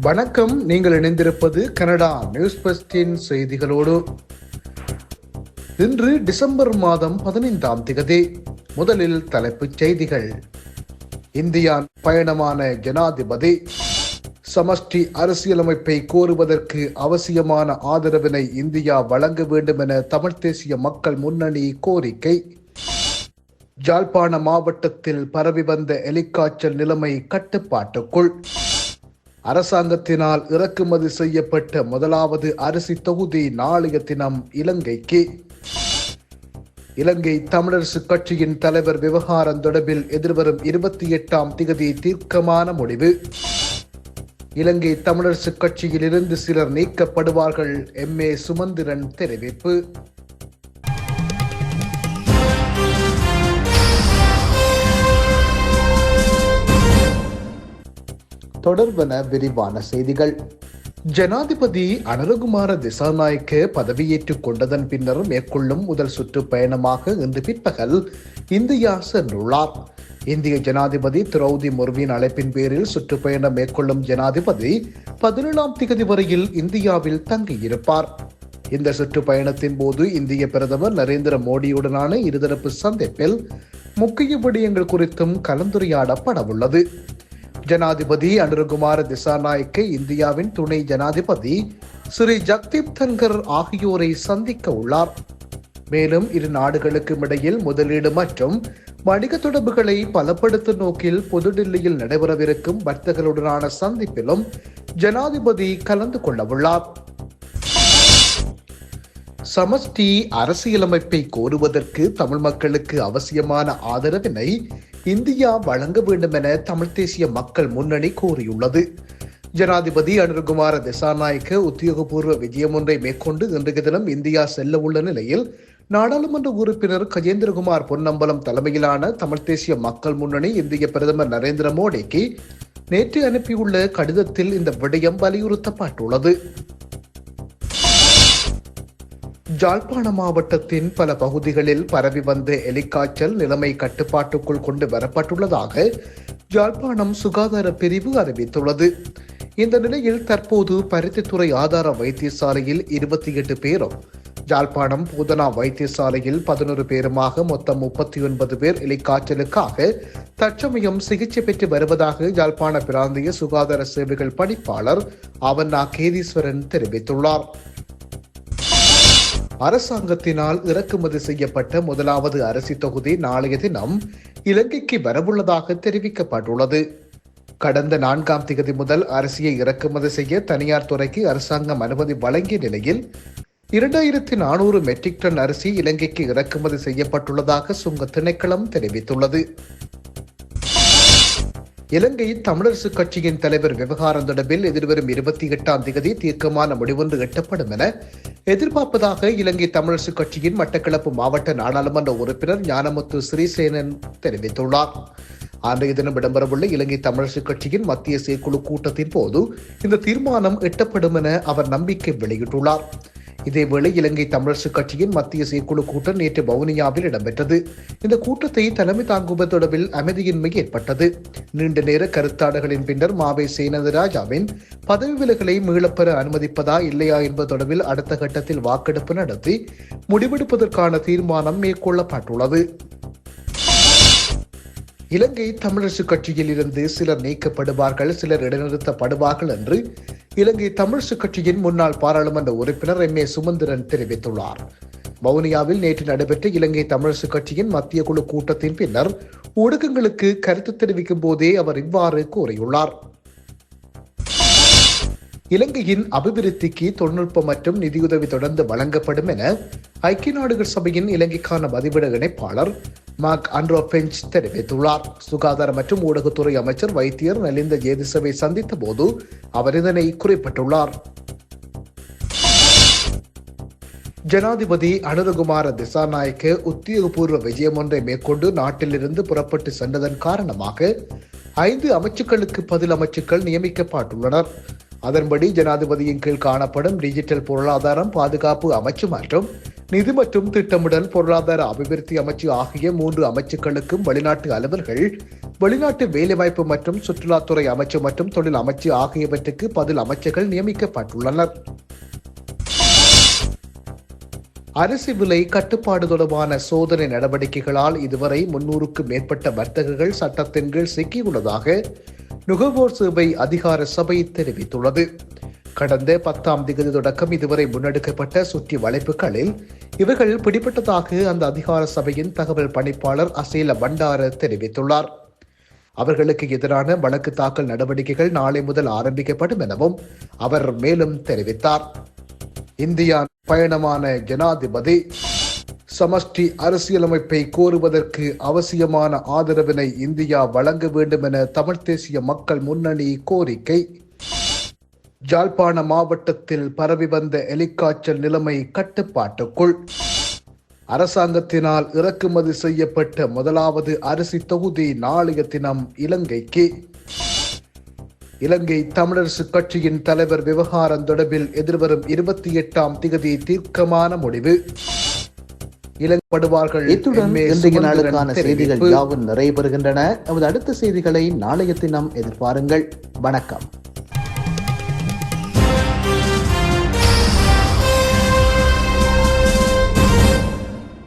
வணக்கம். நீங்கள் இணைந்திருப்பது கனடா நியூஸ் பஸ்டின் செய்திகளோடு. இன்று டிசம்பர் மாதம் பதினைந்தாம் திகதி முதலில் தலைப்புச் செய்திகள். இந்தியா பயணமான ஜனாதிபதி. சமஷ்டி அரசியலமைப்பை கோருவதற்கு அவசியமான ஆதரவினை இந்தியா வழங்க வேண்டும் என தமிழ்த் தேசிய மக்கள் முன்னணி கோரிக்கை. ஜாழ்ப்பாண மாவட்டத்தில் பரவி வந்த எலிக்காய்ச்சல் நிலைமை கட்டுப்பாட்டுக்குள். அரசாங்கத்தினால் இறக்குமதி செய்யப்பட்ட முதலாவது அரிசி தொகுதி நாளைய தினம் இலங்கைக்கு. இலங்கை தமிழரசு கட்சியின் தலைவர் விவகாரம் தொடர்பில் எதிர்வரும் இருபத்தி எட்டாம் திகதி தீர்க்கமான முடிவு. இலங்கை தமிழரசு கட்சியில் இருந்து சிலர் நீக்கப்படுவார்கள் எம் ஏ சுமந்திரன் தெரிவிப்பு. தொடர்பன விரிவான செய்திகள். ஜனாதிபதி அனரகுமார திசாநாயக்க பதவியேற்றுக் கொண்டதன் பின்னர் மேற்கொள்ளும் முதல் சுற்று பயணமாக இன்று பிற்பகல் இந்தியா சென்றுள்ளார். இந்திய ஜனாதிபதி திரௌதி முர்மின் அழைப்பின் பேரில் சுற்றுப்பயணம் மேற்கொள்ளும் ஜனாதிபதி பதினேழாம் திகதி வரையில் இந்தியாவில் தங்கியிருப்பார். இந்த சுற்றுப்பயணத்தின் போது இந்திய பிரதமர் நரேந்திர மோடியுடனான இருதரப்பு சந்திப்பில் முக்கிய விடயங்கள் குறித்தும் கலந்துரையாடப்பட உள்ளது ஜனாதிபதி அனுரகுமார திசாநாயக்க இந்தியாவின் துணை ஜனாதிபதி ஸ்ரீ ஜக்தீப் தன்கர் ஆகியோரை சந்திக்க உள்ளார். மேலும் இரு நாடுகளுக்கும் இடையில் முதலீடு மற்றும் வணிக தொடர்புகளை பலப்படுத்தும் நோக்கில் புதுடில்லியில் நடைபெறவிருக்கும் வர்த்தகருடனான சந்திப்பிலும் ஜனாதிபதி கலந்து கொள்ளவுள்ளார் சமஷ்டி அரசியலமைப்பை கோருவதற்கு தமிழ் மக்களுக்கு அவசியமான ஆதரவினை இந்தியா வழங்க வேண்டும் என தமிழ் தேசிய மக்கள் முன்னணி கோரியுள்ளது. ஜனாதிபதி அனுர்குமார திசாநாயக்க உத்தியோகபூர்வ விஜயம் ஒன்றை மேற்கொண்டு இன்றைய தினம் இந்தியா செல்ல உள்ள நிலையில் நாடாளுமன்ற உறுப்பினர் கஜேந்திரகுமார் பொன்னம்பலம் தலைமையிலான தமிழ் தேசிய மக்கள் முன்னணி இந்திய பிரதமர் நரேந்திர மோடிக்கு நேற்று அனுப்பியுள்ள கடிதத்தில் இந்த விடயம் வலியுறுத்தப்பட்டுள்ளது. ஜாழ்ப்பாண மாவட்டத்தின் பல பகுதிகளில் பரவி வந்த எலிக்காய்ச்சல் நிலைமை கட்டுப்பாட்டுக்குள் கொண்டு வரப்பட்டுள்ளதாக ஜாழ்ப்பாணம் சுகாதார பிரிவு அறிவித்துள்ளது. இந்த நிலையில் தற்போது பருத்தித்துறை ஆதார வைத்தியசாலையில் இருபத்தி எட்டு பேரும் ஜாழ்ப்பாணம் பூதனா வைத்தியசாலையில் பதினொரு பேருமாக மொத்தம் முப்பத்தி ஒன்பது பேர் எலிக்காய்ச்சலுக்காக தற்சமயம் சிகிச்சை பெற்று வருவதாக ஜாழ்ப்பாண பிராந்திய சுகாதார சேவைகள் பணிப்பாளர் அவன்னா கேதீஸ்வரன் தெரிவித்துள்ளார். அரசாங்கத்தினால் இறக்குமதி செய்யப்பட்ட முதலாவது அரிசி தொகுதி நாளைய தினம் இலங்கைக்கு வரவுள்ளதாக தெரிவிக்கப்பட்டுள்ளது. கடந்த நான்காம் திகதி முதல் அரிசியை இறக்குமதி செய்ய தனியார் துறைக்கு அரசாங்கம் அனுமதி வழங்கிய நிலையில் இரண்டாயிரத்தி நானூறு மெட்ரிக் டன் அரிசி இலங்கைக்கு இறக்குமதி செய்யப்பட்டுள்ளதாக சுங்க திணைக்களம் தெரிவித்துள்ளது. இலங்கை தமிழரசுக் கட்சியின் தலைவர் விவகாரம் தொடர்பில் எதிர்வரும் இருபத்தி எட்டாம் திகதி தீர்க்கமான முடிவொன்று எட்டப்படும் என எதிர்பார்ப்பதாக இலங்கை தமிழரசு கட்சியின் மட்டக்களப்பு மாவட்ட நாடாளுமன்ற உறுப்பினர் ஞானமுத்து ஸ்ரீசேனன் தெரிவித்துள்ளார். அன்றைய தினம் இடம்பெறவுள்ள இலங்கை தமிழரசு கட்சியின் மத்திய செயற்குழு கூட்டத்தின் போது இந்த தீர்மானம் எட்டப்படும் என அவர் நம்பிக்கை வெளியிட்டுள்ளார். இதேவேளை இலங்கை தமிழரசு கட்சியின் மத்திய செயற்குழு கூட்டம் நேற்று வவுனியாவில் இடம்பெற்றது. இந்த கூட்டத்தை தலைமை தாங்குவது தொடர்பில் அமைதியின்மை ஏற்பட்டது. நீண்ட நேர கருத்தாடுகளின் பின்னர் மாவை சேனந்தராஜாவின் பதவி விலகலை மீளப்பெற அனுமதிப்பதா இல்லையா என்பது தொடர்பில் அடுத்த கட்டத்தில் வாக்கெடுப்பு நடத்தி முடிவெடுப்பதற்கான தீர்மானம் மேற்கொள்ளப்பட்டுள்ளது. இலங்கை தமிழரசு கட்சியில் இருந்து சிலர் நீக்கப்படுவார்கள் சிலர் இடைநிறுத்தப்படுவார்கள் என்று இலங்கை தமிழ்சு கட்சியின் முன்னாள் பாராளுமன்ற உறுப்பினர் எம் ஏ சுமந்திரன் தெரிவித்துள்ளார். வவுனியாவில் நேற்று நடைபெற்ற இலங்கை தமிழரசு கட்சியின் மத்திய குழு கூட்டத்தின் பின்னர் ஊடகங்களுக்கு கருத்து தெரிவிக்கும் போதே அவர் இவ்வாறு கூறியுள்ளார். இலங்கையின் அபிவிருத்திக்கு தொழில்நுட்பம் மற்றும் நிதியுதவி தொடர்ந்து வழங்கப்படும் என ஐக்கிய நாடுகள் சபையின் இலங்கைக்கான பதிவிட இணைப்பாளர் மார்க் அண்ட்ரோ பெஞ்ச் தெரிவித்துள்ளார். சுகாதார மற்றும் ஊடகத்துறை அமைச்சர் வைத்தியர் நலிந்த ஜேதிசவை சந்தித்த போது அவர் இதனை குறிப்பிட்டுள்ளார். ஜனாதிபதி அனுரகுமார திசாநாயக்க உத்தியோகபூர்வ விஜயம் ஒன்றை மேற்கொண்டு நாட்டிலிருந்து புறப்பட்டு சென்றதன் காரணமாக ஐந்து அமைச்சுக்களுக்கு பதில் அமைச்சுக்கள் நியமிக்கப்பட்டுள்ளனர். அதன்படி ஜனாதிபதியின் கீழ் காணப்படும் டிஜிட்டல் பொருளாதாரம் பாதுகாப்பு அமைச்சு மற்றும் நிதி மற்றும் திட்டமிடல் பொருளாதார அபிவிருத்தி அமைச்சு ஆகிய மூன்று அமைச்சுக்களுக்கும் வெளிநாட்டு அலுவல்கள் வெளிநாட்டு வேலைவாய்ப்பு மற்றும் சுற்றுலாத்துறை அமைச்சு மற்றும் தொழில் அமைச்சு ஆகியவற்றுக்கு பதில் அமைச்சர்கள் நியமிக்கப்பட்டுள்ளனர் அரிசி விலை கட்டுப்பாடு தொடர்பான சோதனை நடவடிக்கைகளால் இதுவரை முன்னூறுக்கும் மேற்பட்ட வர்த்தகர்கள் சட்டத்தின் கீழ் சிக்கியுள்ளதாக நுகர்வோர் சேவை அதிகார சபை தெரிவித்துள்ளது. கடந்த பத்தாம் திகதி தொடக்கம் இதுவரை முன்னெடுக்கப்பட்ட சுற்றி வளைப்புகளில் இவர்கள் பிடிபட்டதாக அந்த அதிகார சபையின் தகவல் பணிப்பாளர் அசேல பண்டார தெரிவித்துள்ளார். அவர்களுக்கு எதிரான வழக்கு தாக்கல் நடவடிக்கைகள் நாளை முதல் ஆரம்பிக்கப்படும் எனவும் அவர் மேலும் தெரிவித்தார். இந்தியா பயணமான ஜனாதிபதி சமஷ்டி அரசியலமைப்பை கோருவதற்கு அவசியமான ஆதரவினை இந்தியா வழங்க வேண்டும் என தமிழ் தேசிய மக்கள் முன்னணி கோரிக்கை. ஜாழ்ப்பாண மாவட்டத்தில் பரவி வந்த எலிக்காய்ச்சல் நிலைமை கட்டுப்பாட்டுக்குள். அரசாங்கத்தினால் இறக்குமதி செய்யப்பட்ட முதலாவது அரிசி தொகுதி நாளைய தினம் இலங்கைக்கு. இலங்கை தமிழரசு கட்சியின் தலைவர் விவகாரம் தொடர்பில் எதிர்வரும் இருபத்தி எட்டாம் திகதி தீர்க்கமான முடிவு. இலங்கப்படுவார்கள் இத்துடன் இன்றைய நாளுக்கான செய்திகள். யாவும் நிறைவு பெறுகின்றன. நமது அடுத்த செய்திகளை நாளைய தினம் எதிர்பாருங்கள். வணக்கம்.